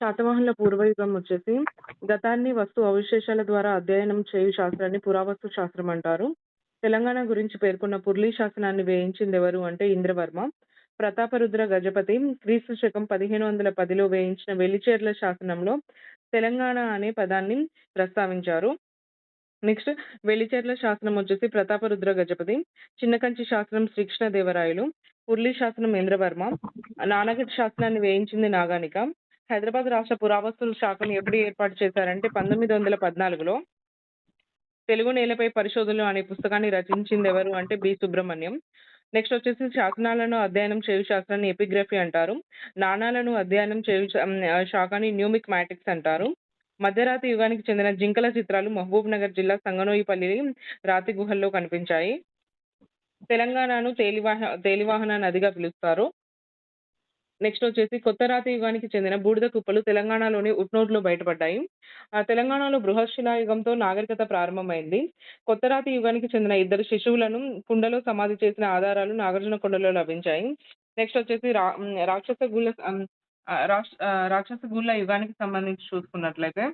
శాతవాహనుల పూర్వయుగం వచ్చేసి గతాన్ని వస్తు అవశేషాల ద్వారా అధ్యయనం చేయు శాస్త్రాన్ని పురావస్తు శాస్త్రం అంటారు. తెలంగాణ గురించి పేర్కొన్న పుర్లీ శాసనాన్ని వేయించింది ఎవరు అంటే ఇంద్రవర్మ. ప్రతాపరుద్ర గజపతి క్రీస్తు శకం పదిహేను వందల పదిలో వేయించిన వెలిచేర్ల శాసనంలో తెలంగాణ అనే పదాన్ని ప్రస్తావించారు. నెక్స్ట్ వెలిచేర్ల శాసనం వచ్చేసి ప్రతాపరుద్ర గజపతి చిన్నకంచి శాసనం శ్రీకృష్ణదేవరాయలు పుర్లి శాసనం ఇంద్రవర్మ నానగట్ శాసనాన్ని వేయించింది నాగానిక హైదరాబాద్ రాష్ట్ర పురావస్తుల శాఖను ఎప్పుడు ఏర్పాటు చేశారంటే పంతొమ్మిది వందల పద్నాలుగులో తెలుగు నేలపై పరిశోధనలు అనే పుస్తకాన్ని రచించింది ఎవరు అంటే బి. సుబ్రహ్మణ్యం. నెక్స్ట్ వచ్చేసి శాసనాలను అధ్యయనం చేయు శాస్త్రాన్ని ఎపిగ్రఫీ అంటారు. నాణాలను అధ్యయనం చేయు శాఖని న్యూమిక్ మ్యాటిక్స్ అంటారు. మధ్యరాతి యుగానికి చెందిన జింకల చిత్రాలు మహబూబ్ నగర్ జిల్లా సంగనోయిపల్లి రాతి గుహల్లో కనిపించాయి. తెలంగాణను తేలివాహ తేలివాహన నదిగా పిలుస్తారు. నెక్స్ట్ వచ్చేసి కొత్త రాతి యుగానికి చెందిన బూడిద కుప్పలు తెలంగాణలోని ఉట్నూరులో బయటపడ్డాయి. ఆ తెలంగాణలో బృహశిలా యుగంతో నాగరికత ప్రారంభమైంది. కొత్త రాతి యుగానికి చెందిన ఇద్దరు శిశువులను కుండలో సమాధి చేసిన ఆధారాలు నాగార్జున కొండలో లభించాయి. నెక్స్ట్ వచ్చేసి రా రాక్షస గుళ్ళ రాక్షస గుళ్ళ యుగానికి సంబంధించి చూసుకున్నట్లయితే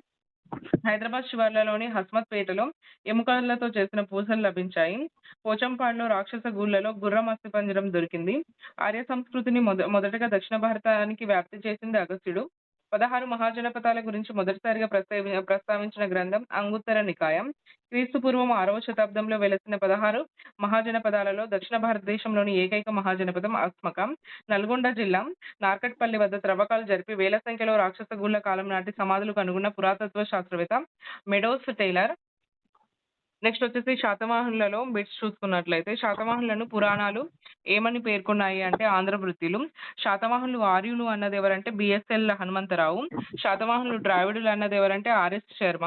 హైదరాబాద్ శివార్లలోని హస్మత్పేటలో ఎముకలతో చేసిన పూసలు లభించాయి. పోచంపాడులో రాక్షస గూళ్ళలో గుర్రం అస్థిపంజరం దొరికింది. ఆర్య సంస్కృతిని మొద మొదటగా దక్షిణ భారతానికి వ్యాప్తి చేసింది అగస్త్యుడు. పదహారు మహాజనపదాల గురించి మొదటిసారిగా ప్రస్తావి ప్రస్తావించిన గ్రంథం అంగుత్తర నికాయం. క్రీస్తు పూర్వం ఆరవ శతాబ్దంలో వెలసిన పదహారు మహాజనపదాలలో దక్షిణ భారతదేశంలోని ఏకైక మహాజనపదం అస్మకం నల్గొండ జిల్లా నార్కట్పల్లి వద్ద త్రవ్వకాలు జరిపి వేల సంఖ్యలో రాక్షస గుళ్ళ కాలం నాటి సమాధులు కనుగొన్న పురాతత్వ శాస్త్రవేత్త మెడోస్ టైలర్ నెక్స్ట్ వచ్చేసి శాతవాహనులలో బిట్స్ చూసుకున్నట్లయితే శాతవాహనులను పురాణాలు ఏమని పేర్కొన్నాయి అంటే ఆంధ్రవృత్తిలు శాతవాహనులు ఆర్యులు అన్నది ఎవరంటే బిఎస్ఎల్ హనుమంతరావు. శాతవాహనులు ద్రావిడులు అన్నది ఎవరంటే ఆర్ఎస్ శర్మ.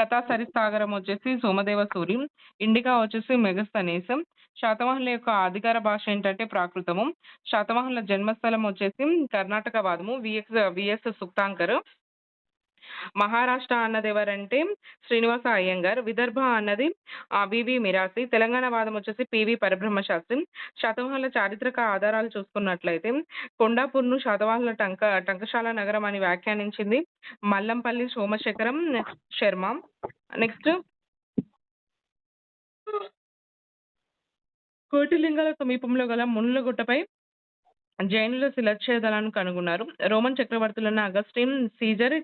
కథా సరిసాగరం వచ్చేసి సోమదేవ సూరి. ఇండికా వచ్చేసి మెగస్తనీసం శాతవాహనుల యొక్క అధికార భాష ఏంటంటే ప్రాకృతము. శాతవాహనుల జన్మస్థలం వచ్చేసి Karnataka వాదము V S V S Sukthankar. Maharashtra అన్నది ఎవరంటే శ్రీనివాస అయ్యంగార్ విదర్భ అన్నది వివి మిరాసి తెలంగాణ వాదం వచ్చేసి పివి పరబ్రహ్మ శాస్త్రి శాతవాహనుల చారిత్రక ఆధారాలు చూసుకున్నట్లయితే కొండాపూర్ను శాతవాహనుల టంక టంకశాల నగరం అని వ్యాఖ్యానించింది మల్లంపల్లి సోమశేఖరం శర్మ. నెక్స్ట్. కోటిలింగాల సమీపంలో గల మునులగుట్టపై జైనుల శిలక్షేదాలను కనుగొన్నారు. రోమన్ చక్రవర్తులైన అగస్టిన్ సీజర్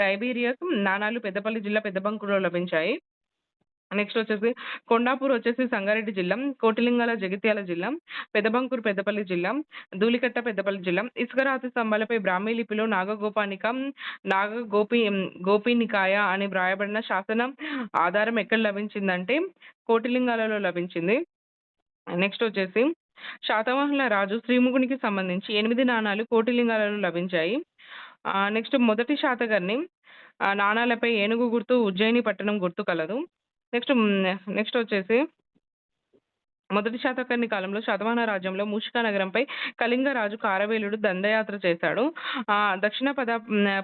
టైబీరియస్ నాణాలు పెద్దపల్లి జిల్లా పెద్దబంకులో లభించాయి. నెక్స్ట్ వచ్చేసి కొండాపూర్ వచ్చేసి సంగారెడ్డి జిల్లా కోటిలింగాల జగిత్యాల జిల్లా పెదబంకూరు పెద్దపల్లి జిల్లా ధూళికట్ట పెద్దపల్లి జిల్లా ఇసుకరాతి స్తంభాలపై బ్రాహ్మీ లిపిలో నాగగోపానిక నాగ గోపి గోపినికాయ అని వ్రాయబడిన శాసనం ఆధారం ఎక్కడ లభించిందంటే కోటిలింగాలలో లభించింది. నెక్స్ట్ వచ్చేసి శాతవాహనుల రాజు శ్రీముఖునికి సంబంధించి ఎనిమిది నాణాలు కోటిలింగాలలో లభించాయి. నెక్స్ట్ మొదటి శాతకర్ణి నాణాలపై ఏనుగు గుర్తు ఉజ్జయిని పట్టణం గుర్తు కలదు. నెక్స్ట్ నెక్స్ట్ వచ్చేసి మొదటి శాతకర్ణి కాలంలో శాతవాహన రాజ్యంలో మూషికా నగరంపై కళింగ రాజు కారవేలుడు దండయాత్ర చేశాడు. ఆ దక్షిణ పదా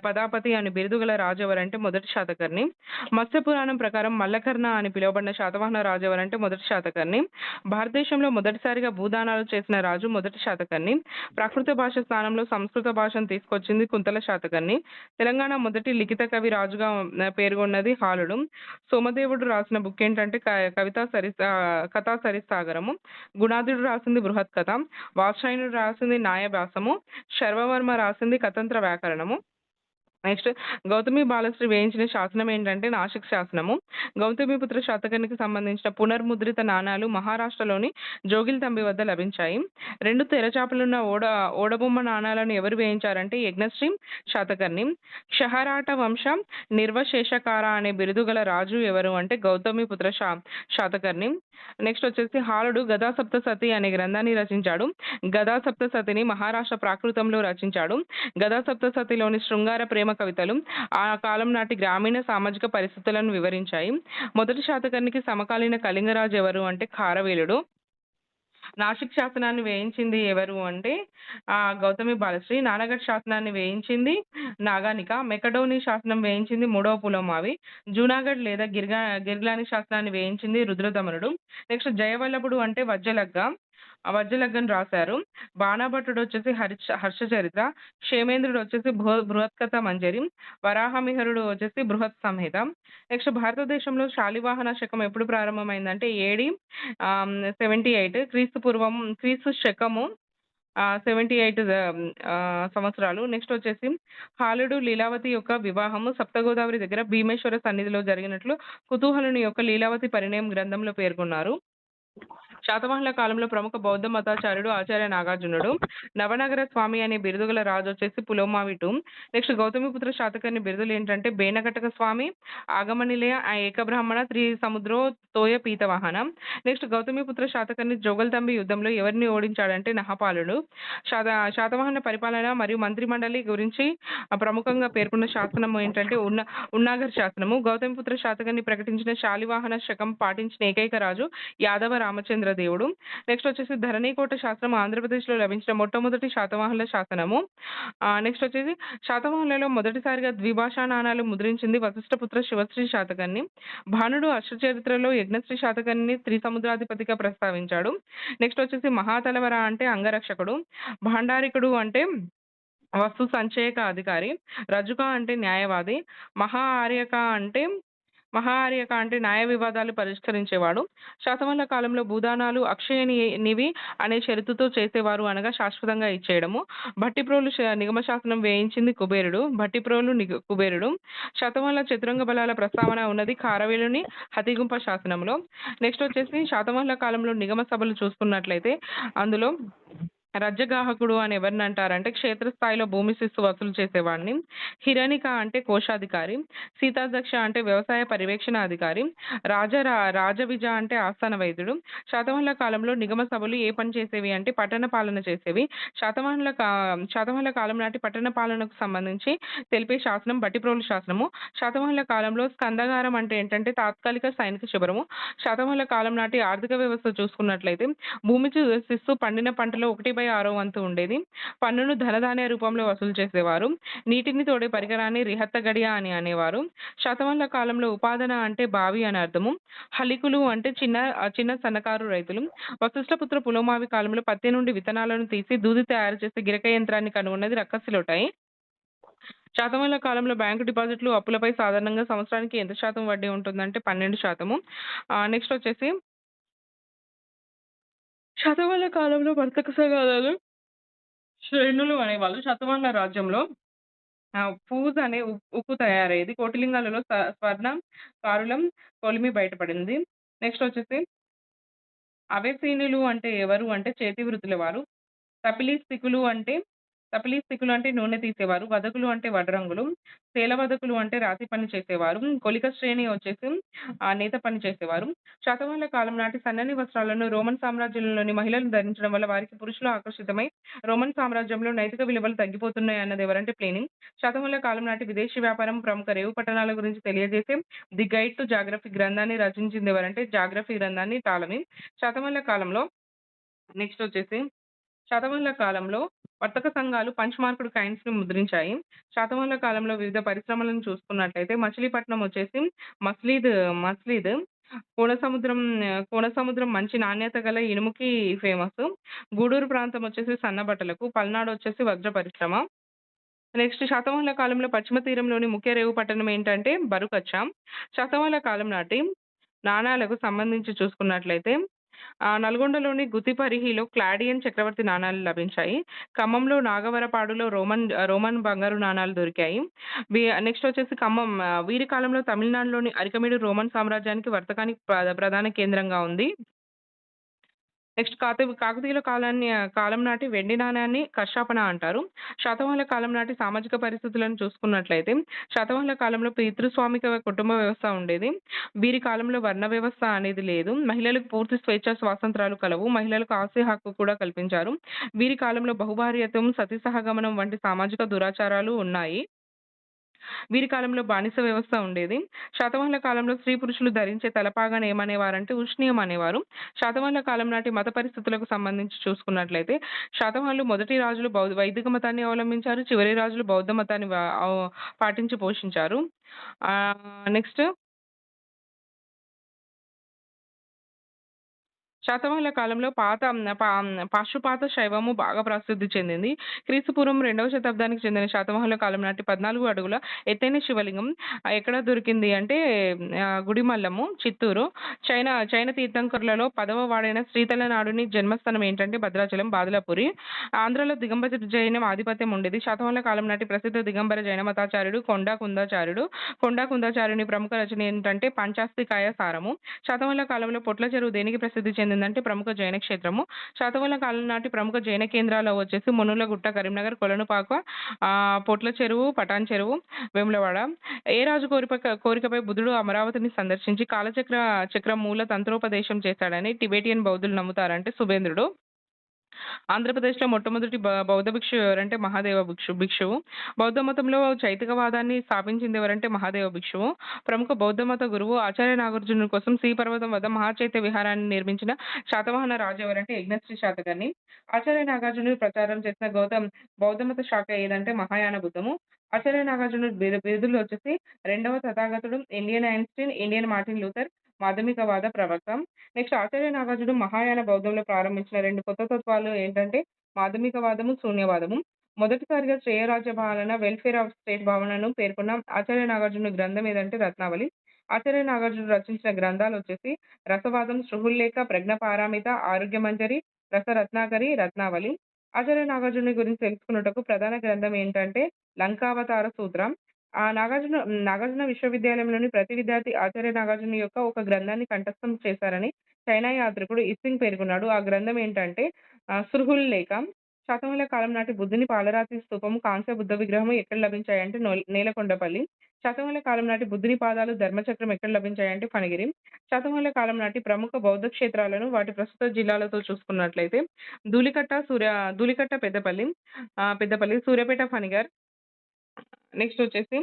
పదాపతి అని బిరుదుగల రాజు ఎవరంటే మొదటి శాతకర్ణి. మత్స్య పురాణం ప్రకారం మల్లకర్ణ అని పిలువబడిన శాతవాహన రాజు ఎవరంటే మొదటి శాతకర్ణి. భారతదేశంలో మొదటిసారిగా భూదానాలు చేసిన రాజు మొదటి శాతకర్ణి. ప్రాకృత భాష స్థానంలో సంస్కృత భాషను తీసుకొచ్చింది కుంతల శాతకర్ణి. తెలంగాణ మొదటి లిఖిత కవి రాజుగా పేర్కొన్నది హాలుడు. సోమదేవుడు రాసిన బుక్ ఏంటంటే కవితా సరి కథా సరిసాగర్ సాగరము గుణాదుడు రాసింది బృహత్ కథ వాత్సాయనుడు రాసింది న్యాయభాసము శర్వవర్మ రాసింది కతంత్ర వ్యాకరణము. నెక్స్ట్ గౌతమి బాలశ్రీ వేయించిన శాసనం ఏంటంటే నాసిక్ శాసనము. గౌతమిపుత్ర శాతకానికి సంబంధించిన పునర్ముద్రిత నాణాలు మహారాష్ట్రలోని జోగిల్ తంబి వద్ద లభించాయి. రెండు తెరచాపలున్న ఓడ ఓడబొమ్మ నాణాలను ఎవరు వేయించారంటే యజ్ఞశ్రీ శాతకర్ణి. క్షహరాట వంశం నిర్వశేషకార అనే బిరుదు గల రాజు ఎవరు అంటే గౌతమిపుత్ర శా శాతకర్ణి. నెక్స్ట్ వచ్చేసి హాలుడు గదా సప్తసతి అనే గ్రంథాన్ని రచించాడు. గదా సప్తసతిని మహారాష్ట్ర ప్రాకృతంలో రచించాడు. గదా సప్తసతిలోని శృంగార ప్రేమ కవితలు ఆ కాలం నాటి గ్రామీణ సామాజిక పరిస్థితులను వివరించాయి. మొదటి శాతకర్ణికి సమకాలీన కళింగరాజు ఎవరు అంటే ఖారవేలుడు నాసిక్ శాసనాన్ని వేయించింది ఎవరు అంటే ఆ గౌతమి బాలశ్రీ. నానగఢ్ శాసనాన్ని వేయించింది నాగానిక. మెకడోని శాసనం వేయించింది మూడవ పులోమావి. జూనాగఢ్ లేదా గిర్గా గిర్లాని శాసనాన్ని వేయించింది రుద్రదమనుడు. నెక్స్ట్ జయవల్లభుడు అంటే వజ్జలగ్గ వజ్రలగ్గం రాశారు. బాణభట్టుడు వచ్చేసి హర్ష హర్ష చరిత్ర క్షేమేంద్రుడు వచ్చేసి బృహ బృహత్కథ మంజరి, వరాహమిహరుడు వచ్చేసి బృహత్ సంహిత. నెక్స్ట్ భారతదేశంలో శాలివాహన శకం ఎప్పుడు ప్రారంభమైందంటే ఏడి సెవెంటీ ఎయిట్ క్రీస్తు పూర్వం క్రీస్తు శకము సెవెంటీ ఎయిట్ సంవత్సరాలు. నెక్స్ట్ వచ్చేసి హాలుడు, లీలావతి యొక్క వివాహము సప్తగోదావరి దగ్గర భీమేశ్వర సన్నిధిలో జరిగినట్లు కుతూహలుని యొక్క లీలావతి పరిణయం గ్రంథంలో పేర్కొన్నారు. శాతవాహనుల కాలంలో ప్రముఖ బౌద్ధ మతాచార్యుడు ఆచార్య నాగార్జునుడు. నవనగర స్వామి అనే బిరుదు గల రాజు వచ్చేసి పులోమావిటు. నెక్స్ట్ గౌతమిపుత్ర శాతకర్ణి బిరుదులు ఏంటంటే బేనకటక స్వామి, ఆగమనిలయ, ఏకబ్రాహ్మణ, త్రిసముద్రో, తోయ పీతవాహన. నెక్స్ట్ గౌతమిపుత్ర శాతకర్ణి జోగల్తంబి యుద్ధంలో ఎవరిని ఓడించాడంటే నహపాలుడు. శాత శాతవాహన పరిపాలన మరియు మంత్రిమండలి గురించి ప్రముఖంగా పేర్కొన్న శాసనం ఏంటంటే ఉన్న ఉన్నాగర్ శాసనము. గౌతమిపుత్ర శాతకర్ణి ప్రకటించిన శాలివాహన శకం పాటించిన ఏకైక రాజు యాదవ రామచంద్ర దేవుడు. నెక్స్ట్ వచ్చేసి ధరణికోట శాసనం ఆంధ్రప్రదేశ్‌లో లభించిన మొట్టమొదటి శాతవాహనుల శాసనము. నెక్స్ట్ వచ్చేసి శాతవాహనులలో మొదటిసారిగా ద్విభాషా నాణాలు ముద్రించింది వశిష్ఠపుత్ర శివశ్రీ శాతకాన్ని భానుడు అష్టచరిత్రలో యజ్ఞశ్రీ శాతకర్ణిని త్రిసముద్రాధిపతిగా ప్రస్తావించాడు. నెక్స్ట్ వచ్చేసి మహాతలవర అంటే అంగరక్షకుడు. భాండారికుడు అంటే వస్తు సంచయక అధికారి. రజుక అంటే న్యాయవాది. మహా ఆర్యక అంటే మహా అంటే న్యాయ వివాదాలు పరిష్కరించేవాడు. శాతవాహనుల కాలంలో భూదానాలు అక్షయని నివి అనే షరతుతో చేసేవారు అనగా శాశ్వతంగా ఇచ్చేయడము. భట్టిప్రోలు నిగమ శాసనం వేయించింది కుబేరుడు. భట్టిప్రోలు కుబేరుడు. శాతవాహనుల చతురంగ బలాల ప్రస్తావన ఉన్నది కారవేలుని హతిగుంప శాసనంలో. నెక్స్ట్ వచ్చేసి శాతవాహనుల కాలంలో నిగమ సభలు చూసుకున్నట్లయితే అందులో రజ్జగాహకుడు అని ఎవరిని అంటారంటే క్షేత్రస్థాయిలో భూమి శిస్తు వసూలు చేసేవాడిని. హిరణిక అంటే కోశాధికారి. సీతాధ్యక్ష అంటే వ్యవసాయ పర్యవేక్షణ అధికారి. రాజ రాజవిజ అంటే ఆస్థాన వైద్యుడు. శాతవాహనుల కాలంలో నిగమ సభలు ఏ పని చేసేవి అంటే పట్టణ పాలన చేసేవి. శాతవాహనుల కా శాతవాహనుల కాలం నాటి పట్టణ పాలనకు సంబంధించి తెలిపే శాసనం బట్టిప్రోలు శాసనము. శాతవాహనుల కాలంలో స్కందగారం అంటే ఏంటంటే తాత్కాలిక సైనిక శిబిరము. శాతవాహనుల కాలం నాటి ఆర్థిక వ్యవస్థ చూసుకున్నట్లయితే భూమి శిస్సు పండిన పంటలో 1/6 వంతు ఉండేది. పన్నును ధనధాన్య రూపంలో వసూలు చేసేవారు. నీటిని తోడే పరికరాన్ని రిహత్త గడియ అని అనేవారు. శాతవాహనుల కాలంలో ఉపాదన అంటే బావి అని అర్థము. హలికులు అంటే చిన్న చిన్న సన్నకారు రైతులు. వశిష్ఠపుత్ర పులోమావి కాలంలో పత్తి నుండి విత్తనాలను తీసి దూది తయారు చేసే గిరక యంత్రాన్ని కనుగొన్నది రక్కసిలోటాయి శాతముల కాలంలో బ్యాంకు డిపాజిట్లు, అప్పులపై సాధారణంగా సంవత్సరానికి ఎంత శాతం వడ్డీ ఉంటుందంటే పన్నెండు శాతము నెక్స్ట్ వచ్చేసి శాతవాహనుల కాలంలో వర్తక సంఘాలను శ్రేణులు అనేవాళ్ళు. శాతవాహనుల రాజ్యంలో పూజ్ అనే ఉప్పు తయారయ్యేది. కోటిలింగాలలో స్వర్ణం, కారులం, కొలిమి బయటపడింది. నెక్స్ట్ వచ్చేసి అవెసీనులు అంటే ఎవరు అంటే చేతి వృత్తుల వారు. సిక్కులు అంటే తపిలీస్థికులు అంటే నూనె తీసేవారు. వధకులు అంటే వడ్రంగులు. శేలవధకులు అంటే రాతి పని చేసేవారు. కొలిక శ్రేణి వచ్చేసి ఆ నేత పని చేసేవారు. శాతవాహనుల కాలం నాటి సన్నని వస్త్రాలను రోమన్ సామ్రాజ్యంలోని మహిళలు ధరించడం వల్ల వారికి పురుషులు ఆకర్షితమై రోమన్ సామ్రాజ్యంలో నైతిక విలువలు తగ్గిపోతున్నాయి అన్నది ఎవరంటే ప్లేనింగ్ శాతవాహనుల కాలం నాటి విదేశీ వ్యాపారం, ప్రముఖ రేవు పట్టణాల గురించి తెలియజేసే 'ది గైడ్ టు జాగ్రఫీ' గ్రంథాన్ని రచించింది ఎవరంటే జాగ్రఫీ గ్రంథాన్ని టాలమీ. శాతవాహనుల కాలంలో నెక్స్ట్ వచ్చేసి శాతవాహనుల కాలంలో వర్తక సంఘాలు పంచమార్కుడు కాయిన్స్ని ముద్రించాయి. శాతవాహనుల కాలంలో వివిధ పరిశ్రమలను చూసుకున్నట్లయితే మచిలీపట్నం వచ్చేసి మస్లీద్ మస్లీద్ కోనసముద్రం కోనసముద్రం మంచి నాణ్యత గల ఇనుముకి ఫేమస్. గూడూరు ప్రాంతం వచ్చేసి సన్నబట్టలకు పల్నాడు వచ్చేసి వజ్ర పరిశ్రమ. నెక్స్ట్ శాతవాహనుల కాలంలో పశ్చిమ తీరంలోని ముఖ్య రేవు పట్టణం ఏంటంటే బరుకచ్చ. శాతవాహనుల కాలం నాటి నాణాలకు సంబంధించి చూసుకున్నట్లయితే ఆ నల్గొండలోని గుత్తిపరిహిలో క్లాడియన్ చక్రవర్తి నాణాలు లభించాయి. ఖమ్మంలో నాగవరపాడులో రోమన్ రోమన్ బంగారు నాణాలు దొరికాయి. వి నెక్స్ట్ వచ్చేసి ఖమ్మం వీరి కాలంలో తమిళనాడులోని అరికమేడు రోమన్ సామ్రాజ్యానికి వర్తకానికి ప్ర ప్రధాన కేంద్రంగా ఉంది. నెక్స్ట్ కాత కాకతీయుల కాలాన్ని కాలం నాటి వెండి నాణాన్ని కర్షాపణ అంటారు. శాతవాహనుల కాలం నాటి సామాజిక పరిస్థితులను చూసుకున్నట్లయితే శాతవాహనుల కాలంలో పితృస్వామిక కుటుంబ వ్యవస్థ ఉండేది. వీరి కాలంలో వర్ణ వ్యవస్థ అనేది లేదు. మహిళలకు పూర్తి స్వేచ్ఛ స్వాతంత్రాలు కలవు. మహిళలకు ఆస్తి హక్కు కూడా కల్పించారు. వీరి కాలంలో బహుభార్యత్వం, సతీ సహగమనం వంటి సామాజిక దురాచారాలు ఉన్నాయి. వీరి కాలంలో బానిస వ్యవస్థ ఉండేది. శాతవాహనుల కాలంలో స్త్రీ పురుషులు ధరించే తలపాగాను ఏమనేవారంటే ఉష్ణీయం అనేవారు. శాతవాహనుల కాలం నాటి మత పరిస్థితులకు సంబంధించి చూసుకున్నట్లయితే శాతవాహనులు మొదటి రాజులు బౌద్ధ వైదిక మతాన్ని అవలంబించారు. చివరి రాజులు బౌద్ధ మతాన్ని పాటించి పోషించారు. నెక్స్ట్ శాతవాహనుల కాలంలో పాత పా పాశుపాత శైవము బాగా ప్రసిద్ధి చెందింది. క్రీస్తుపూర్వం రెండవ శతాబ్దానికి చెందిన శాతవాహనుల కాలం నాటి 14 అడుగుల ఎత్తైన శివలింగం ఎక్కడ దొరికింది అంటే గుడిమల్లము, చిత్తూరు. చైనా చైన తీర్థంకరులలో పదవ వాడైన శ్రీతలనాడుని జన్మస్థానం ఏంటంటే భద్రాచలం, బాదలపురి. ఆంధ్రలో దిగంబర జైనం ఆధిపత్యం ఉండేది. శాతవాహనుల కాలం నాటి ప్రసిద్ధ దిగంబర జైన మతాచార్యుడు కొండా కుందాచార్యుడు. కొండా కుందాచార్యుని ప్రముఖ రచన ఏంటంటే పంచాస్తికాయ సారము. శాతవాహనుల కాలంలో పొట్ల చెరువు దేనికి ప్రసిద్ధి చెందిందంటే ప్రముఖ జైన క్షేత్రము. శాతవాహనుల కాలం నాటి ప్రముఖ జైన కేంద్రాలు వచ్చేసి మునులగుట్ట, కరీంనగర్, కొలనుపాక, పొట్ల చెరువు, పటాన్ చెరువు, వేములవాడ. ఏ రాజు కోరిక కోరికపై బుద్ధుడు అమరావతిని సందర్శించి కాలచక్ర చక్రం మూల తంత్రోపదేశం చేశాడని టిబెటియన్ బౌద్ధులు నమ్ముతారంటే సుభేంద్రుడు ఆంధ్రప్రదేశ్‌లో మొట్టమొదటి బౌద్ధ భిక్షు ఎవరంటే మహాదేవ భిక్షు భిక్షువు. బౌద్ధ మతంలో చైతికవాదాన్ని స్థాపించింది ఎవరంటే మహాదేవ భిక్షువు. ప్రముఖ బౌద్ధ మత గురువు ఆచార్య నాగార్జునుడి కోసం శ్రీపర్వతం వద్ద మహాచైత్య విహారాన్ని నిర్మించిన శాతవాహన రాజు ఎవరంటే యజ్ఞశ్రీ శాతకర్ణి. ఆచార్య నాగార్జునుడు ప్రచారం చేసిన గౌతమ్ బౌద్ధ మత శాఖ ఏదంటే మహాయాన బుద్ధము. ఆచార్య నాగార్జునుడు బిరుదులు వచ్చేసి రెండవ తథాగతుడు, Indian Einstein, Indian Martin Luther, మాధ్యమికవాద ప్రవర్తం నెక్స్ట్ ఆచార్య నాగార్జునుడు మహాయాన బౌద్ధంలో ప్రారంభించిన రెండు కొత్త తత్వాలు ఏంటంటే మాధ్యమికవాదము, శూన్యవాదము. మొదటిసారిగా శ్రేయరాజ్య పాలన, వెల్‌ఫేర్ ఆఫ్ స్టేట్ భావనను పేర్కొన్న ఆచార్య నాగార్జున గ్రంథం ఏదంటే రత్నావళి. ఆచార్య నాగార్జున రచించిన గ్రంథాలు వచ్చేసి రసవాదం, సృహుల్లేఖ, ప్రజ్ఞపారామిత ఆరోగ్య మంజరి రసరత్నాకరి, రత్నావళి. ఆచార్య నాగార్జుని గురించి తెలుసుకున్నటకు ప్రధాన గ్రంథం ఏంటంటే లంకావతార సూత్రం. ఆ నాగార్జున నాగార్జున విశ్వవిద్యాలయంలోని ప్రతి విద్యార్థి ఆచార్య నాగార్జున యొక్క ఒక గ్రంథాన్ని కంఠస్థం చేశారని చైనా యాత్రికుడు ఇస్సింగ్ పేర్కొన్నాడు. ఆ గ్రంథం ఏంటంటే సుర్హుల్ లేఖ శాతముల కాలం నాటి బుద్ధుని పాలరాతి స్థూపం కాంస్య బుద్ధ విగ్రహము ఎక్కడ లభించాయంటే నేలకొండపల్లి. శాతముల కాలం నాటి బుద్ధుని పాదాలు, ధర్మచక్రం ఎక్కడ లభించాయంటే ఫణగిరి శాతముల కాలం నాటి ప్రముఖ బౌద్ధ క్షేత్రాలను వాటి ప్రస్తుత జిల్లాలతో చూసుకున్నట్లయితే ధూళికట్ట, సూర్య ధూళికట్ట పెద్దపల్లి, పెద్దపల్లి, సూర్యాపేట, ఫణిగర్. నెక్స్ట్ వచ్చేసి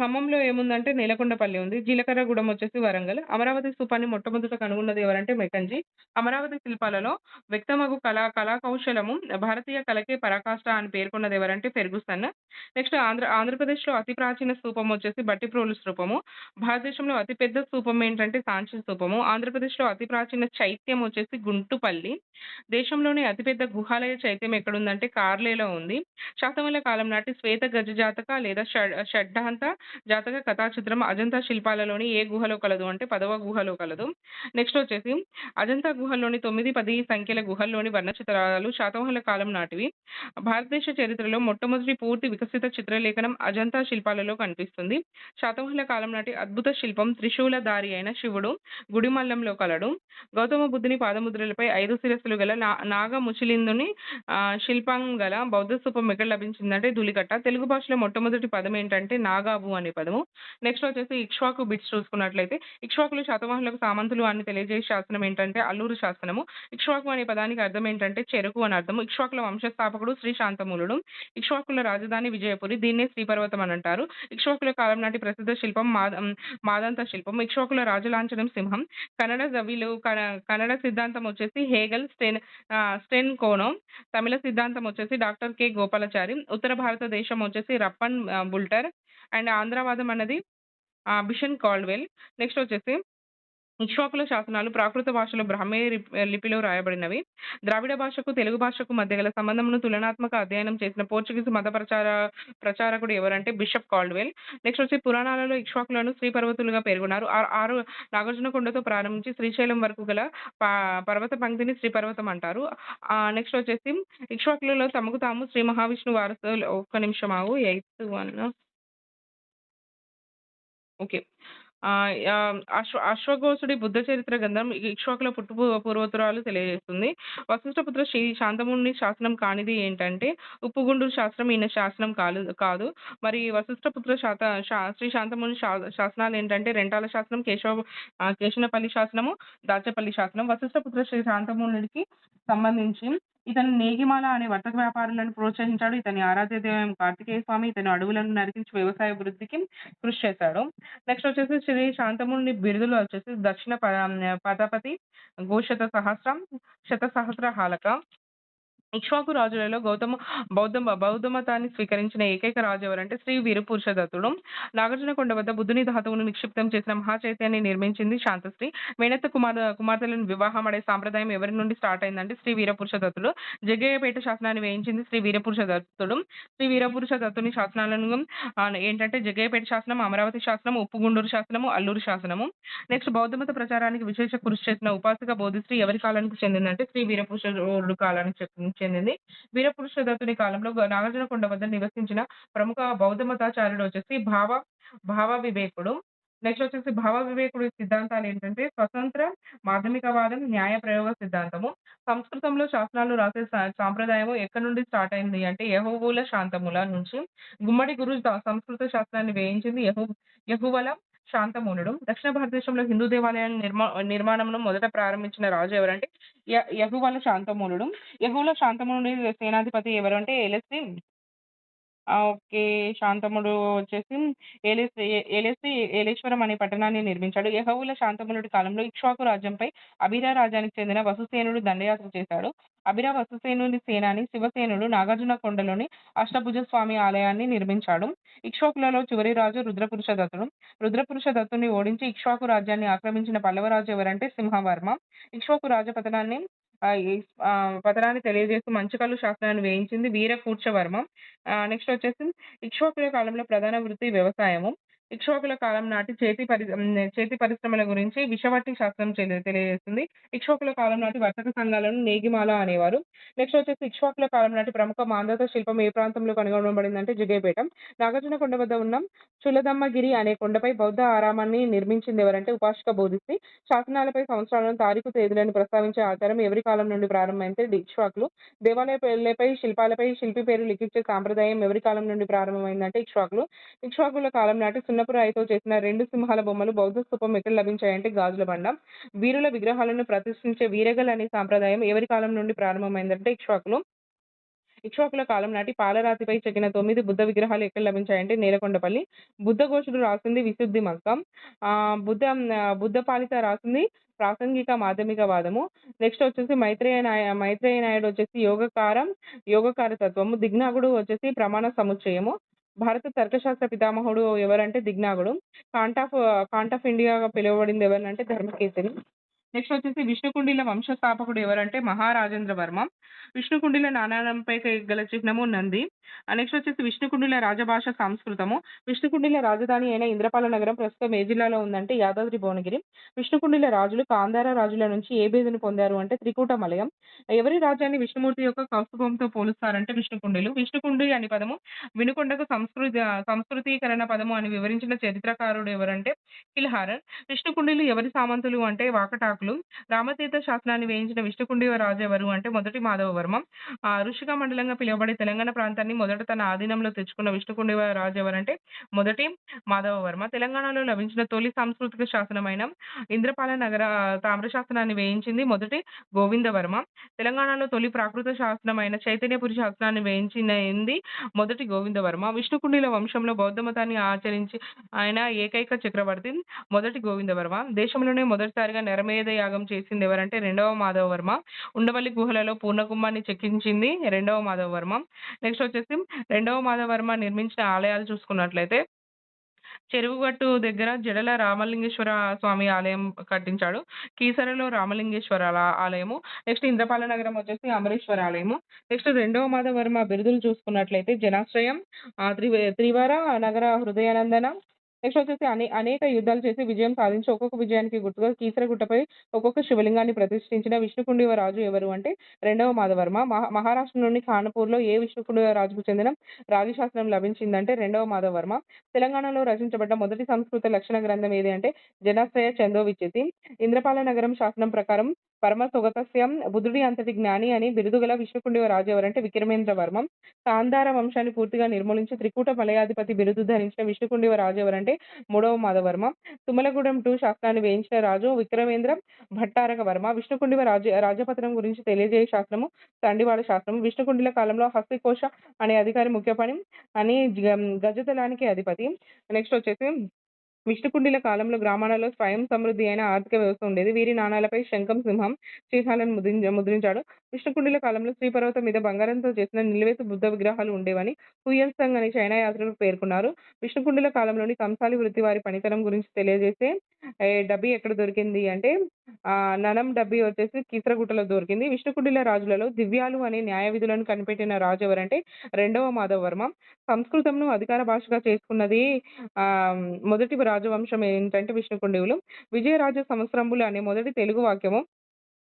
ఖమ్మంలో ఏముందంటే నేలకొండపల్లి ఉంది. జీలకర్రగూడెం వచ్చేసి వరంగల్. అమరావతి స్థూపాన్ని మొట్టమొదట కనుగొన్నది ఎవరంటే మెకంజీ. అమరావతి శిల్పాలలో వ్యక్తమగు కళా కళా కౌశలము భారతీయ కళకే పరాకాష్ట అని పేర్కొన్నది ఎవరంటే ఫెర్గుసన్. నెక్స్ట్ ఆంధ్ర ఆంధ్రప్రదేశ్‌లో అతి ప్రాచీన స్థూపం వచ్చేసి బట్టిప్రోలు స్థూపము భారతదేశంలో అతిపెద్ద స్థూపం ఏంటంటే సాంచి స్థూపము ఆంధ్రప్రదేశ్‌లో అతి ప్రాచీన చైత్యం వచ్చేసి గుంటుపల్లి. దేశంలోనే అతిపెద్ద గుహాలయ చైత్యం ఎక్కడుందంటే కార్లేలో ఉంది. శాతవాహనుల కాలం నాటి శ్వేత గజజాతక లేదా షడ్ షడ్డాంత జాతక కథాచిత్రం అజంతా శిల్పాలలోని ఏ గుహలో కలదు అంటే పదవ గుహలో కలదు. నెక్స్ట్ వచ్చేసి అజంతా గుహల్లోని 9, 10 సంఖ్యల గుహల్లోని వర్ణచిత్రాలు శాతవాహనుల కాలం నాటివి. భారతదేశ చరిత్రలో మొట్టమొదటి పూర్తి వికసిత చిత్రలేఖనం అజంతా శిల్పాలలో కనిపిస్తుంది. శాతవాహనుల కాలం నాటి అద్భుత శిల్పం త్రిశూలధారి అయిన శివుడు గుడిమల్లంలో కలడు. గౌతమ బుద్ధుని పాదముద్రలపై ఐదు శిరస్సులు గల నా నాగ ముచిలిందుని శిల్పం గల బౌద్ధ స్థూపం ఎక్కడ లభించిందంటే ధూళికట్ట. తెలుగు భాషలో మొట్టమొదటి పదం ఏంటంటే నాగాబు అనే పదము. నెక్స్ట్ వచ్చేసి ఇక్ష్వాకు బిట్స్ చూసుకున్నట్లయితే ఇక్ష్వాకులు శాతవాహనులకు సామంతులు అని తెలియజేసే శాసనం ఏంటంటే అల్లూరు శాసనము. ఇక్ష్వాకు అనే పదానికి అర్థం ఏంటంటే చెరుకు అని అర్థము ఇక్ష్వాకుల వంశస్థాపకుడు శ్రీ శాంతమూలుడు. ఇక్ష్వాకుల రాజధాని విజయపురి. దీన్నే శ్రీపర్వతం అని అంటారు. ఇక్ష్వాకుల కాలం నాటి ప్రసిద్ధ శిల్పం మాద మాదంత శిల్పం. ఇక్ష్వాకుల రాజలాంఛనం సింహం. కన్నడ జవిలు కన కన్నడ సిద్ధాంతం వచ్చేసి హేగల్, స్టెన్ స్టెన్ కోనో. తమిళ సిద్ధాంతం వచ్చేసి డాక్టర్ కె. గోపాలాచారి. ఉత్తర భారతదేశం వచ్చేసి రప్పన్ బుల్టర్. అండ్ ఆంధ్రవాదం అన్నది బిషన్ కాల్డ్‌వెల్. నెక్స్ట్ వచ్చేసి ఇక్ష్వాకుల శాసనాలు ప్రాకృత భాషలో బ్రాహ్మీ లిపిలో రాయబడినవి. ద్రావిడ భాషకు, తెలుగు భాషకు మధ్య గల సంబంధమును తులనాత్మక అధ్యయనం చేసిన పోర్చుగీస్ మత ప్రచార ప్రచారకుడు ఎవరంటే బిషప్ కాల్డ్‌వెల్. నెక్స్ట్ వచ్చి పురాణాలలో ఇక్ష్వాకులను శ్రీ పర్వతులుగా పేర్కొన్నారు. ఆరు నాగార్జునకొండతో ప్రారంభించి శ్రీశైలం వరకు గల పర్వత పంక్తిని శ్రీపర్వతం అంటారు. నెక్స్ట్ వచ్చేసి ఇక్ష్వాకులలో తమకు తాము శ్రీ మహావిష్ణు వారసులు ఒక్క నిమిషం ఆగు. Eighth one okay. ఆహ్, యాహ్! అశ్వ అశ్వఘోషుడి బుద్ధ చరిత్ర గ్రంథం ఇక్ష్వాకుల పుట్టు పూ పూర్వోత్తరాలు తెలియజేస్తుంది. వశిష్ఠపుత్ర శ్రీ శాంతముని శాసనం కానిది ఏంటంటే ఉప్పుగుండూరు శాసనం ఈయన శాసనం కాలు కాదు. మరి వశిష్ఠపుత్ర శాత శా శ్రీ శాంతముని శా శాసనాలు ఏంటంటే రెంటాల శాసనం, కేశవ ఆహ్, కేశనపల్లి శాసనము, దాచేపల్లి శాసనం. వశిష్ఠపుత్ర శ్రీ శాంతమునుడికి సంబంధించి ఇతను నేగిమాల అనే వర్తక వ్యాపారులను ప్రోత్సహించాడు. ఇతని ఆరాధ్య దైవం కార్తికేయ స్వామి. ఇతను అడవులను నరికించి వ్యవసాయ అభివృద్ధికి కృషి చేశాడు. నెక్స్ట్ వచ్చేసి శ్రీ శాంతముని బిరుదులు వచ్చేసి దక్షిణ ప పదపతి, గోశత సహస్రం, శతసహస్ర హాలక. ఇక్ష్వాకు రాజులలో గౌతమ బౌద్ధ బౌద్ధ మతాన్ని స్వీకరించిన ఏకైక రాజు ఎవరంటే శ్రీ వీరపురుషదత్తుడు. నాగార్జునకొండ వద్ద బుద్ధుని ధాతువును నిక్షిప్తం చేసిన మహాచైత్యాన్ని నిర్మించింది శాంతశ్రీ. మేనత్త కుమార్ కుమార్తెలను వివాహం అడే సాంప్రదాయం ఎవరి నుండి స్టార్ట్ అయిందంటే శ్రీ వీరపురుషదత్తుడు. జగ్గయ్యపేట శాసనాన్ని వేయించింది శ్రీ వీరపురుషదత్తుడు. శ్రీ వీరపురుషదత్తుని శాసనాలను ఏంటంటే జగ్గయ్యపేట శాసనం అమరావతి శాసనం ఉప్పుగుండూరు శాసనము అల్లూరు శాసనము. నెక్స్ట్ బౌద్ధమత ప్రచారానికి విశేష కృషి చేసిన ఉపాసక బోధిశ్రీ ఎవరి కాలానికి చెందిందంటే శ్రీ వీరపురుషుడు కాలానికి చెప్పింది చెందింది. వీరపురుష దత్తుని కాలంలో నాగార్జునకొండ వద్ద నివసించిన ప్రముఖ బౌద్ధ మతాచార్యుడు వచ్చేసి భావ భావ వివేకుడు నెక్స్ట్ వచ్చేసి భావ వివేకుడు సిద్ధాంతాలు ఏంటంటే స్వతంత్ర మాధ్యమికవాదం న్యాయ ప్రయోగ సిద్ధాంతము. సంస్కృతంలో శాసనాలు రాసే సాంప్రదాయము ఎక్కడి నుండి స్టార్ట్ అయింది అంటే యహోవుల శాంతముల నుంచి. గుమ్మడి గురు సంస్కృత శాస్త్రాన్ని వేయించింది యహు యహువల శాంతమూనుడు దక్షిణ భారతదేశంలో హిందూ దేవాలయాల నిర్మా నిర్మాణంను మొదట ప్రారంభించిన రాజు ఎవరంటే యహువల శాంతమూనుడు యహువుల శాంతమూలుడి సేనాధిపతి ఎవరంటే ఎలసి ఆ, ఓకే. శాంతముడు వచ్చేసి ఏలేసి ఏలేసి ఏలేశ్వరం అనే పట్టణాన్ని నిర్మించాడు. యహవుల శాంతముడి కాలంలో ఇక్ష్వాకు రాజ్యంపై అభిరా రాజ్యానికి చెందిన వసుసేనుడు దండయాత్ర చేశాడు. అభిరా వసుసేనుని సేనాని శివసేనుడు నాగార్జున కొండలోని అష్టభుజ స్వామి ఆలయాన్ని నిర్మించాడు. ఇక్ష్వాకులలో చివరి రాజు రుద్రపురుష దత్తుడు రుద్రపురుష దత్తుని ఓడించి ఇక్ష్వాకు రాజ్యాన్ని ఆక్రమించిన పల్లవరాజు ఎవరంటే సింహవర్మ. ఇక్ష్వాకు రాజపతనాన్ని ఆ, ఈ ఆ, పతనాన్ని తెలియజేస్తూ మంచికల్లు శాసనాన్ని వేయించింది వీర కూర్చవర్మ. నెక్స్ట్ వచ్చేసి ఇక్ష్వాకుల కాలంలో ప్రధాన వృత్తి వ్యవసాయము. ఇక్ష్వాకుల కాలం నాటి చేతి పరి చేతి పరిశ్రమల గురించి విషవట్టి శాస్త్రం తెలియజేస్తుంది. ఇక్ష్వాకుల కాలం నాటి వర్తక సంఘాలను నేగిమాల అనేవారు. నెక్స్ట్ వచ్చేసి ఇక్ష్వాకుల కాలం నాటి ప్రముఖ మాంధ్రత శిల్పం ఏ ప్రాంతంలో కనుగొనబడిందంటే జగేపేట. నాగార్జున కొండ వద్ద ఉన్న చులదమ్మగిరి అనే కొండపై బౌద్ధ ఆరామాన్ని నిర్మించింది ఎవరంటే ఉపాసిక బోధిస్తే శాసనాలపై సంవత్సరాలను తారీఖు తేదీలను ప్రస్తావించే ఆచారం ఎవరి కాలం నుండి ప్రారంభమైంది ఇక్ష్వాకులు దేవాలయ పేర్లపై శిల్పాలపై శిల్పి పేరు లిఖించే సాంప్రదాయం ఎవరి కాలం నుండి ప్రారంభమైందంటే ఇక్ష్వాకులు ఇక్ష్వాకుల కాలం నాటి సున్నపు రాయితో చేసిన రెండు సింహాల బొమ్మలు బౌద్ధ స్థూపం ఎక్కడ లభించాయంటే గాజుల బండ. వీరుల విగ్రహాలను ప్రతిష్ఠించే వీరగల్ అనే సాంప్రదాయం ఎవరి కాలం నుండి ప్రారంభమైందంటే ఇక్ష్వాకులు. ఇక్ష్వాకుల కాలం నాటి పాలరాతిపై చెక్కిన తొమ్మిది బుద్ధ విగ్రహాలు ఎక్కడ లభించాయంటే నేలకొండపల్లి. బుద్ధ ఘోషుడు రాసింది విశుద్ధి మగ్గం ఆ బుద్ధ బుద్ధ పాలిత రాసింది ప్రాసంగిక మాధ్యమిక వాదము. నెక్స్ట్ వచ్చేసి మైత్రేయ నాయ మైత్రేయ నాయుడు వచ్చేసి యోగకారం యోగకార తత్వము దిగ్నాగుడు వచ్చేసి ప్రమాణ సముచ్చయము. భారత తర్కశాస్త్ర పితామహుడు ఎవరంటే దిగ్నాగుడు. కాంట్ ఆఫ్ కాంట్ ఆఫ్ ఇండియాగా పిలువబడింది ఎవరంటే ధర్మకేసరి. నెక్స్ట్ వచ్చేసి విష్ణుకుండిల వంశస్థాపకుడు ఎవరంటే మహారాజేంద్ర వర్మ. విష్ణుకుండిల నాణ్యంపై గల చిహ్నము నంది. నెక్స్ట్ వచ్చేసి విష్ణుకుండిల రాజభాష సంస్కృతము. విష్ణుకుండిల రాజధాని అయిన ఇంద్రపాల నగరం ప్రస్తుతం ఏ జిల్లాలో ఉందంటే యాదాద్రి భువనగిరి. విష్ణుకుండిల రాజులు కాందార రాజుల నుంచి ఏ బేదును పొందారు అంటే త్రికూట మలయం. ఎవరి రాజ్యాన్ని విష్ణుమూర్తి యొక్క కౌస్తుభంతో పోలుస్తారంటే విష్ణుకుండిలు. విష్ణుకుండి అనే పదము వినుకొండకు సంస్కృతి సంస్కృతీకరణ పదము అని వివరించిన చరిత్రకారుడు ఎవరంటే కిల్హారన్. విష్ణుకుండిలు ఎవరి సామంతులు అంటే వాకటాకులు రామతీర్థ శాసనాన్ని వేయించిన విష్ణుకుండి రాజు అంటే మొదటి మాధవవర్మ. ఆ ఋషిక మండలంగా పిలువబడే తెలంగాణ ప్రాంతాన్ని మొదట తన ఆధీనంలో తెచ్చుకున్న విష్ణుకుండి రాజు ఎవరంటే మొదటి మాధవవర్మ. తెలంగాణలో లభించిన తొలి సాంస్కృతిక శాసనమైన ఇంద్రపాల నగర తామ్ర శాసనాన్ని వేయించింది మొదటి గోవిందవర్మ. తెలంగాణలో తొలి ప్రాకృత శాసనమైన చైతన్యపురి శాసనాన్ని వేయించింది మొదటి గోవిందవర్మ. విష్ణుకుండిల వంశంలో బౌద్ధ మతాన్ని ఆచరించి ఆయన ఏకైక చక్రవర్తి మొదటి గోవిందవర్మ. దేశంలోనే మొదటిసారిగా నెరమేద యాగం చేసింది ఎవరంటే రెండవ మాధవవర్మ. ఉండవల్లి గుహలలో పూర్ణకుంభాన్ని చెక్కించింది రెండవ మాధవ వర్మ నెక్స్ట్ వచ్చేసి రెండవ మాధవవర్మ నిర్మించిన ఆలయాలు చూసుకున్నట్లయితే చెరువుగట్టు దగ్గర జడల రామలింగేశ్వర స్వామి ఆలయం కట్టించాడు. కీసరలో రామలింగేశ్వర ఆలయము. నెక్స్ట్ ఇంద్రపాల నగరం వచ్చేసి అమరేశ్వర ఆలయము. నెక్స్ట్ రెండవ మాధవర్మ బిరుదులు చూసుకున్నట్లయితే జనాశ్రయం త్రి త్రివార నగర హృదయానందన నెక్స్ట్ వచ్చేసి అనే అనేక యుద్ధాలు చేసి విజయం సాధించి ఒక్కొక్క విజయానికి గుర్తుగా కీసరగుట్టపై ఒక్కొక్క శివలింగాన్ని ప్రతిష్ఠించిన విష్ణుకుండివ రాజు ఎవరు అంటే రెండవ మాధవర్మ. మహా మహారాష్ట్రలోని ఖానపూర్లో ఏ విష్ణుకుండివ రాజుకు చెందిన రాగి శాస్త్రం లభించిందంటే రెండవ మాధవర్మ. తెలంగాణలో రచించబడ్డ మొదటి సంస్కృత లక్షణ గ్రంథం ఏది అంటే జనాశ్రయ చందోవిచ్చితి ఇంద్రపాల నగరం శాసనం ప్రకారం పరమ సుగతస్యం బుద్ధుడి అంతటి జ్ఞాని అని బిరుదుగల విష్ణుకుండివ రాజు ఎవరంటే విక్రమేంద్ర వర్మ. కాందార వంశాన్ని పూర్తిగా నిర్మూలించి త్రికూట మలయాధిపతి బిరుదు ధరించిన విష్ణుకుండివ రాజు ఎవరంటే మూడవ మాధవర్మ. తుమలగూడెం టూ శాస్త్రాన్ని వేయించిన రాజు విక్రమేంద్ర భట్టారక వర్మ. విష్ణుకుండివ రాజ రాజపత్రం గురించి తెలియజేయ శాస్త్రము తండివాడ శాస్త్రం విష్ణుకుండిల కాలంలో హస్తికోశ అనే అధికారి ముఖ్య పని అని గజతలానికి గజదళానికి అధిపతి. నెక్స్ట్ వచ్చేసి విష్ణుకుండిల కాలంలో గ్రామాలలో స్వయం సమృద్ధి అయిన ఆర్థిక వ్యవస్థ ఉండేది. వీరి నాణాలపై శంఖం సింహం చిహ్నాలను ముద్రించ ముద్రించాడు. విష్ణుకుండిల కాలంలో శ్రీపర్వతం మీద బంగారంతో చేసిన నిలువెత్తు బుద్ధ విగ్రహాలు ఉండేవని హుయన్ సంగ్ అని చైనా యాత్రికులు పేర్కొన్నారు. విష్ణుకుండిల కాలంలోని కంసాలి వృత్తి వారి పనితనం గురించి తెలియజేసే డబ్బి డబ్బీ ఎక్కడ దొరికింది అంటే ఆ ననం డబ్బీ వచ్చేసి కీసరగుట్టలో దొరికింది. విష్ణుకుండిల రాజులలో దివ్యాలు అనే న్యాయ విధులను కనిపెట్టిన రాజు ఎవరంటే రెండవ మాధవవర్మ. సంస్కృతంను అధికార భాషగా చేసుకున్నది ఆ మొదటి రాజవంశం ఏంటంటే విష్ణుకుండివులు. విజయరాజ సంవత్సరంబులు అనే మొదటి తెలుగు వాక్యము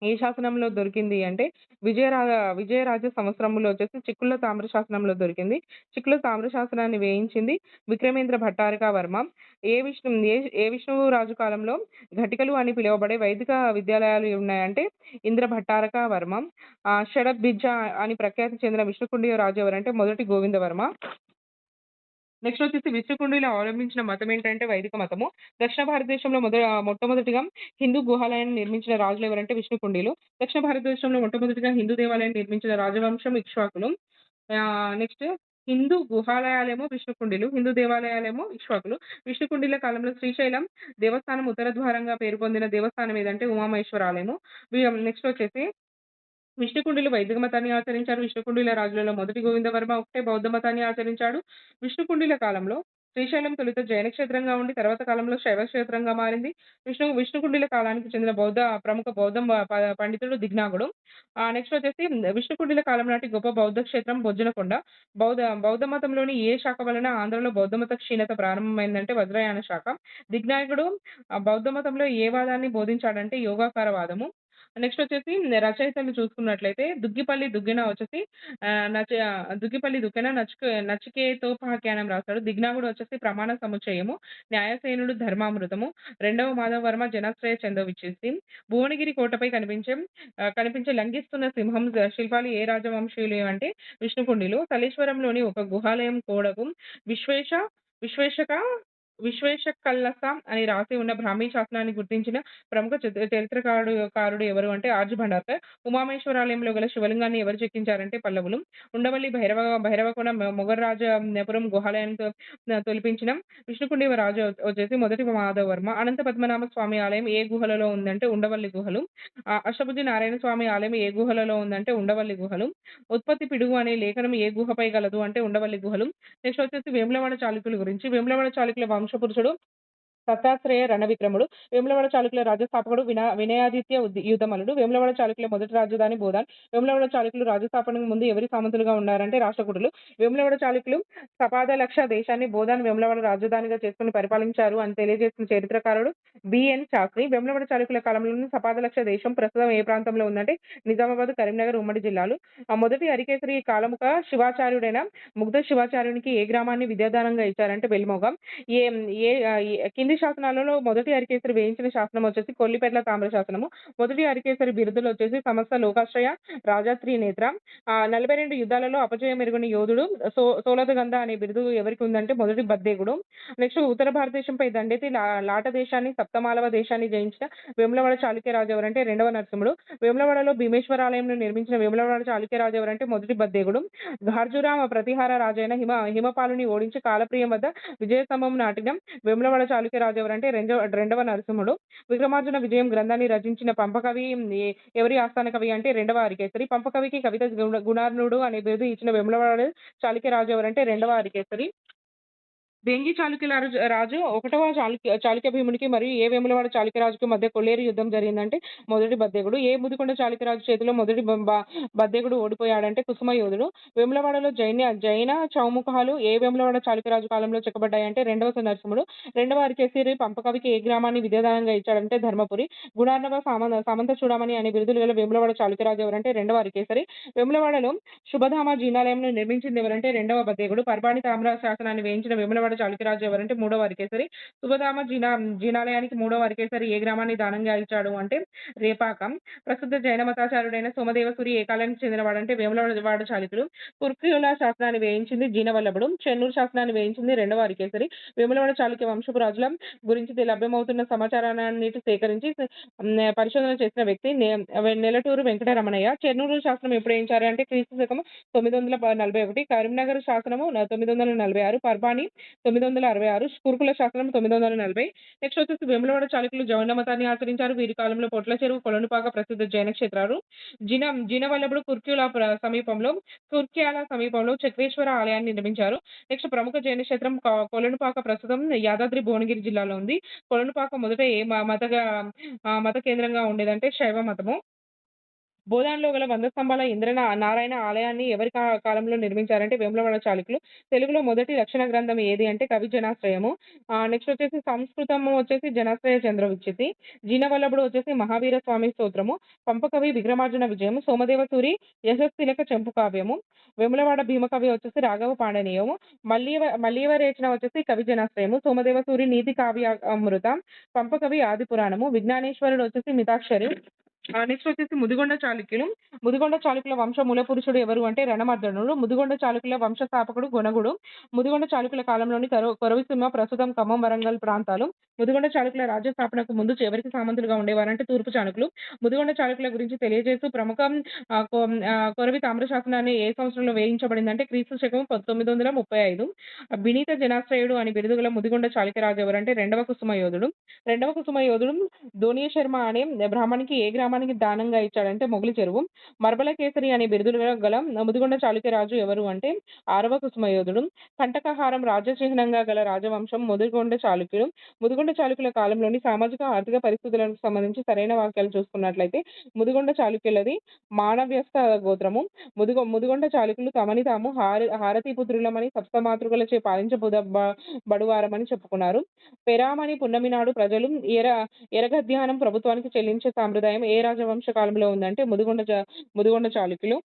ఏ శాసనంలో దొరికింది అంటే విజయరా విజయరాజ సంవత్సరంలో వచ్చేసి చిక్కుళ్ళ తామ్ర శాసనంలో దొరికింది. చిక్కుళ్ళ తామ్ర శాసనాన్ని వేయించింది విక్రమేంద్ర భట్టారక వర్మ. ఏ విష్ణు ఏ ఏ విష్ణువు రాజు కాలంలో ఘటికలు అని పిలువబడే వైదిక విద్యాలయాలు ఉన్నాయంటే ఇంద్ర భట్టారక వర్మ. షడద్ షడబ్బిజ అని ప్రఖ్యాతి చెందిన విష్ణుకుండియ రాజు ఎవరంటే మొదటి గోవిందవర్మ. నెక్స్ట్ వచ్చేసి విశ్వకుండీలో అవలంబించిన మతం ఏంటంటే వైదిక మతము. దక్షిణ భారతదేశంలో మొద మొట్టమొదటిగా హిందూ గుహాలయాన్ని నిర్మించిన రాజులు ఎవరంటే విష్ణుకుండిలు. దక్షిణ భారతదేశంలో మొట్టమొదటిగా హిందూ దేవాలయాన్ని నిర్మించిన రాజవంశం ఇక్ష్వాకులు. నెక్స్ట్ హిందూ గుహాలయాలేమో విష్ణుకుండిలు. హిందూ దేవాలయాలేమో ఇక్ష్వాకులు. విష్ణుకుండిల కాలంలో శ్రీశైలం దేవస్థానం ఉత్తర ద్వారంగా పేరు పొందిన దేవస్థానం ఏదంటే ఉమామహేశ్వర ఆలయము. నెక్స్ట్ వచ్చేసి విష్ణుకుండిలు వైదిక మతాన్ని ఆచరించారు. విష్ణుకుండిల రాజులలో మొదటి గోవిందవర్మ ఒకటే బౌద్ధ మతాన్ని ఆచరించాడు. విష్ణుకుండిల కాలంలో శ్రీశైలం తొలుత జైన క్షేత్రంగా ఉండి తర్వాత కాలంలో శైవ క్షేత్రంగా మారింది. విష్ణు విష్ణుకుండిల కాలానికి చెందిన బౌద్ధ ప్రముఖ బౌద్ధ ప పండితుడు దిగ్నాగుడు. ఆ నెక్స్ట్ వచ్చేసి విష్ణుకుండిల కాలం నాటి గొప్ప బౌద్ధ క్షేత్రం బొజ్జనకొండ. బౌద్ధ బౌద్ధ మతంలోని ఏ శాఖ వలన ఆంధ్రలో బౌద్ధమత క్షీణత ప్రారంభమైందంటే వజ్రయాన శాఖ. దిగ్నాయకుడు బౌద్ధ మతంలో ఏ వాదాన్ని బోధించాడంటే యోగాకార వాదము. నెక్స్ట్ వచ్చేసి రచయితలు చూసుకున్నట్లయితే దుగ్గిపల్లి దుగ్గిన వచ్చేసి నచ దుగ్గిపల్లి దుగ్గిన పాఖ్యానం నచికేతోపాఖ్యానం రాసాడు. దిగ్నాగుడు వచ్చేసి ప్రమాణ సముచ్చయము. న్యాయసేనుడు ధర్మామృతము. రెండవ మాధవవర్మ జనాశ్రయ ఛందోవిచ్ఛిస్తి. భువనగిరి కోటపై కనిపించే కనిపించే లంఘిస్తున్న సింహం శిల్పాలు ఏ రాజవంశీయులు అంటే విష్ణుకుండిలు. సలేశ్వరంలోని ఒక గుహాలయం కోడగు విశ్వేష విశ్వేషక విశ్వేశ విశ్వేశక అని రాసి ఉన్న బ్రాహ్మీ శాసనాన్ని గుర్తించిన ప్రముఖ చరిత్రకారుడు కారుడు ఎవరు అంటే ఆర్జి భండార్కర్. ఉమామేశ్వరాలయంలో గల శివలింగాన్ని ఎవరు చెక్కించారంటే పల్లవులు. ఉండవల్లి భైరవ భైరవకోన మొగరాజపురం గుహాలయంతో తొలిపించిన విష్ణుకుండి రాజు వచ్చేసి మొదటి మాధవర్మ అనంత పద్మనాభ స్వామి ఆలయం ఏ గుహలలో ఉందంటే ఉండవల్లి గుహలు. ఆహ్, అష్టభుజి నారాయణ స్వామి ఆలయం ఏ గుహలలో ఉందంటే ఉండవల్లి గుహలు. ఉత్పత్తి పిడుగు అనే లేఖనం ఏ గుహపై గలదు అంటే ఉండవల్లి గుహలు. నెక్స్ట్ వచ్చేసి వేములవాడ చాళుకుల గురించి. వేములవాడ చాళుక్యుల వంశపురుషుడు సత్యాశ్రయ రణవిక్రముడు. వేములవాడ చాళుక్యుల రాజ్యస్థాపకుడు విన వినయాదిత్య ఉద్ యుధమలుడు. వేములవాడ చాళుక్యుల మొదటి రాజధాని బోధాన్. వేములవాడ చాళుక్యులు రాజస్థాపనకు ముందు ఎవరి సామంతులుగా ఉన్నారంటే రాష్ట్రకూటులు. వేములవాడ చాళుక్యులు సపాదలక్ష దేశాన్ని బోధాన్ వేములవాడ రాజధానిగా చేసుకుని పరిపాలించారు అని తెలియజేసిన చరిత్రకారుడు బి.ఎన్. చాక్రి వేములవాడ చాళుక్యుల కాలంలోని సపాదలక్ష దేశం ప్రస్తుతం ఏ ప్రాంతంలో ఉందంటే నిజామాబాద్, కరీంనగర్ ఉమ్మడి జిల్లాలు. ఆ మొదటి హరికేసరి కాలముక శివాచార్యుడైన ముగ్ధ శివాచార్యునికి ఏ గ్రామాన్ని విద్యాదానంగా ఇచ్చారంటే వెలిమోగ. ఏ ఏ కింది కింది శాసనాలలో మొదటి అరికేసరి వేయించిన శాసనం వచ్చేసి కొల్లిపేట్ల తామ్ర శాసనము. మొదటి అరికేసరి బిరుదులు వచ్చేసి సమస్త లోకాశ్రయ, రాజాత్రి నేత్ర నలభై రెండు యుద్ధాలలో అపజయం అపజయమెరుగని యోధుడు. సో సోలదగంధ అనే బిరుదు ఎవరికి ఉందంటే మొదటి బద్దేగుడు నెక్స్ట్ ఉత్తర భారతదేశంపై దండెత్తి లాట దేశాన్ని, సప్తమాలవ దేశాన్ని జయించిన వేములవాడ చాళుక్య రాజు ఎవరంటే రెండవ నరసింహుడు. వేములవాడలో భీమేశ్వర భీమేశ్వరాలయంను నిర్మించిన వేములవాడ చాళుక్య రాజు ఎవరంటే మొదటి బద్దేగుడు ఘార్జురామ ప్రతిహార రాజైన హిమ హిమపాలుని ఓడించి కాలప్రియం వద్ద విజయస్తంభం నాటిన వేములవాడ చాళుక్య రాజు ఎవరంటే రెండవ రెండవ నరసింహుడు. విక్రమార్జున విజయం గ్రంథాన్ని రచించిన పంపకవి ఎవరి ఆస్థాన కవి అంటే రెండవ అరికేసరి. పంపకవికి కవిత గుణ గుణార్ణుడు అనే బిరుదు ఇచ్చిన వేములవాడ చాళుక్య రాజు ఎవరంటే రెండవ అరికేసరి. వేంగి చాళుక్యుల రాజు రాజు ఒకటవ చాళుక్య చాళుక్య భీమునికి మరియు ఏ వేములవాడ చాళుక్య రాజుకి మధ్య కొల్లేరు యుద్ధం జరిగిందంటే మొదటి బద్దెగుడు. ఏ ముదికొండ చాళుక్య రాజు చేతిలో మొదటి బ ఓడిపోయాడంటే బద్దెగుడు ఓడిపోయాడంటే వేములవాడలో జైన జైన చౌముఖాలు ఏ వేములవాడ చాళుక్య రాజు కాలంలో చెక్కబడ్డాయంటే రెండవ నరసింహుడు. రెండవ అరికేసిరి పంపకవికి ఏ గ్రామాన్ని విద్యాదానంగా ఇచ్చాడంటే ధర్మపురి. గుణార్ణవ సామ సామంత చూడమని అనే బిరుదులు గల వేములవాడ చాళుక్య రాజు ఎవరంటే రెండవ అరికేసరి. వేములవాడలో శుభధామ జీనాలయంను నిర్మించింది ఎవరంటే రెండవ బద్దెగుడు. పర్బాణి తామ్ర శాసనాన్ని వేయించిన వేములవాడ చాళుక్య రాజు ఎవరంటే మూడో వరకేసరి శుభధామ జీనా జీనాలయానికి మూడో వరకేసరి ఏ గ్రామాన్ని దానంగా ఇచ్చాడు అంటే రేపాకం. ప్రసిద్ధ జైన మతాచార్యుడైన సోమదేవసూరి ఏ కాలానికి చెందినవాడంటే వేములవాడ చాళుక్యులు. కుర్కుల శాసనాన్ని వేయించింది జీనవల్లభుడు. చెన్నూరు శాసనాన్ని వేయించింది రెండవ అరికేసరి. వేములవాడ చాళుక్య వంశపు రాజుల గురించి లభ్యమవుతున్న సమాచారాన్నిటి సేకరించి పరిశోధన చేసిన వ్యక్తి నెలటూరు వెంకటరమణయ్య. చెన్నూరు శాసనం ఎప్పుడు వేయించారు అంటే క్రీస్తు శకం 941. కరీంనగర్ శాసనము తొమ్మిది వందల నలభై ఆరు పర్పాని తొమ్మిది వందల అరవై ఆరు కురుకుల శాసనం 940 నెక్స్ట్ వచ్చేసి వేములవాడ చాలకులు జౌన మతాన్ని ఆచరించారు. వీరి కాలంలో పొట్ల చెరువు కొలనుపాక ప్రసిద్ధ జైన క్షేత్రాలు. జిన జినవల్లభుడు కుర్క్యుల సమీపంలో కుర్క్యాల సమీపంలో చక్రేశ్వర ఆలయాన్ని నిర్మించారు. నెక్స్ట్ ప్రముఖ జైన క్షేత్రం కొలనుపాక ప్రస్తుతం యాదాద్రి భువనగిరి జిల్లాలో ఉంది. కొలనుపాక మొదట ఏ మ మతగా మత కేంద్రంగా ఉండేదంటే శైవ మతము. బోధాన్‌లో గల వంద స్తంభాల ఇంద్ర నారాయణ ఆలయాన్ని ఎవరి కాలంలో నిర్మించారంటే వేములవాడ చాళుకులు తెలుగులో మొదటి రక్షణ గ్రంథం ఏది అంటే కవి జనాశ్రయము. నెక్స్ట్ వచ్చేసి సంస్కృతము వచ్చేసి జనాశ్రయ చంద్ర విచ్చితి జీనవల్లభుడు వచ్చేసి మహావీర స్వామి స్తోత్రము. పంపకవి విక్రమార్జున విజయము. సోమదేవ సూరి యశస్తిలక చెంపు కావ్యము. వేములవాడ భీమకవి వచ్చేసి రాఘవ పాండనీయము. మల్లివ మల్లీవరేచన వచ్చేసి కవి జనాశ్రయము. సోమదేవ సూరి నీతి కావ్య అమృతం పంపకవి ఆది పురాణము. విజ్ఞానేశ్వరుడు వచ్చేసి మితాక్షరి. నెక్స్ట్ వచ్చేసి ముదిగొండ చాళుక్యులు. ముదిగొండ చాళుక్యుల వంశ మూల పురుషుడు ఎవరు అంటే రణమర్దనుడు. ముదిగొండ చాళుక్యుల వంశ స్థాపకుడు గుణగుడు ముదిగొండ చాళుక్యుల కాలంలోని కరో ప్రస్తుతం ఖమ్మం, వరంగల్ ప్రాంతాలు. ముదిగొండ చాళుకుల రాజ్య స్థాపనకు ముందు చివరికి సామంతులుగా ఉండేవారంటే తూర్పు చాణుకులు ముదిగొండ చాళుకుల గురించి తెలియజేస్తూ ప్రముఖ కొరవి తామ్రశాసనాన్ని ఏ సంవత్సరంలో వేయించబడిందంటే క్రీస్తు శకం 935. బినీత జనాశ్రయుడు అని బిరుదుగల ముదిగొండ చాళుక్య రాజు ఎవరంటే రెండవ కుసుమ యోధుడు. రెండవ కుసుమ యోధుడు ధోనియ శర్మ అనే బ్రాహ్మణికి ఏ గ్రామానికి దానంగా ఇచ్చాడంటే మొగలి చెరువు. మర్బల కేసరి అనే బిరుదులు గల ముదిగొండ చాళుక్యరాజు ఎవరు అంటే ఆరవ కుసుమయోధుడు కంటకహారం రాజచిహ్నంగా గల రాజవంశం ముదిగొండ చాళుక్యులు. ముదిగొండ చాళుక్యుల కాలంలోని సామాజిక, ఆర్థిక పరిస్థితులకు సంబంధించి సరైన వాక్యాలు చూసుకున్నట్లయితే ముదిగొండ చాళుక్యులది మానవ్యస్త గోత్రము. ముదిగొ ముదిగొండ చాళుక్యులు తమని తాము హార హారతీపుత్రులమని సప్తమాతృకలచే పాలించబుద బ బడువారమని చెప్పుకున్నారు. పెరామని పున్నమి నాడు ప్రజలు ఎర ఎరగధ్యానం ప్రభుత్వానికి చెల్లించే సాంప్రదాయం ఏ రాజవంశ కాలంలో ఉందంటే ముదిగొండ చ ముదిగొండ చాళుక్యులు.